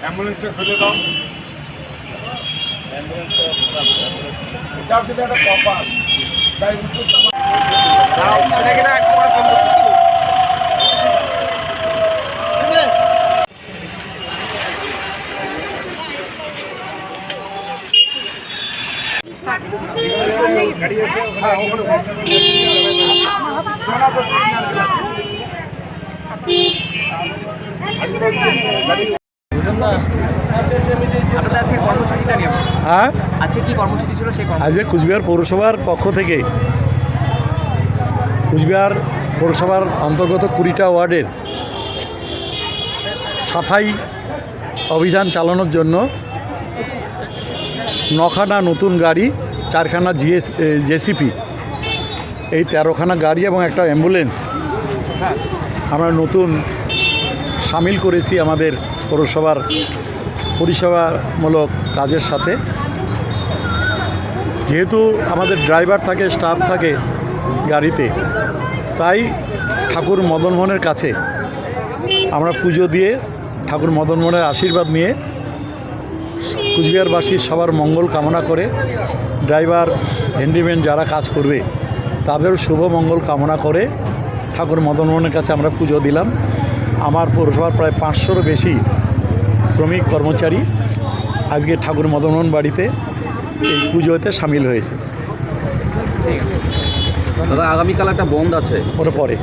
অ্যাম্বুলেন্সটা খুলে দাও কম করতেছি। হ্যাঁ, ওখানে আপনাদের আজকে কর্মসূচিটা নিয়ে হ্যাঁ? আজকে কুচবিহার পৌরসভার পক্ষ থেকে কুচবিহার পৌরসভার অন্তর্গত কুড়িটা ওয়ার্ডের সাফাই অভিযান চালানোর জন্য নখানা নতুন গাড়ি চারখানা জিএস জেসিপি এই তেরোখানা গাড়ি এবং একটা অ্যাম্বুলেন্স আমরা নতুন সামিল করেছি আমাদের পৌরসভার পরিষেবামূলক কাজের সাথে। যেহেতু আমাদের ড্রাইভার থাকে, স্টাফ থাকে গাড়িতে, তাই ঠাকুর মদনমোহনের কাছে আমরা পুজো দিয়ে ঠাকুর মদনমোহনের আশীর্বাদ নিয়ে কুচবিহারবাসীর সবার মঙ্গল কামনা করে ড্রাইভার হ্যান্ডিম্যান যারা কাজ করবে তাদের শুভ মঙ্গল কামনা করে ঠাকুর মদন মদনমোহনের কাছে আমরা পুজো দিলাম। আমার পৌরসভার প্রায় পাঁচশোরও বেশি শ্রমিক কর্মচারী আজকে ঠাকুর মদন মদনমোহন বাড়িতে এই পুজোতে সামিল হয়েছে। দাদা আগামীকাল একটা বন্ধ আছে। ওটা পরে।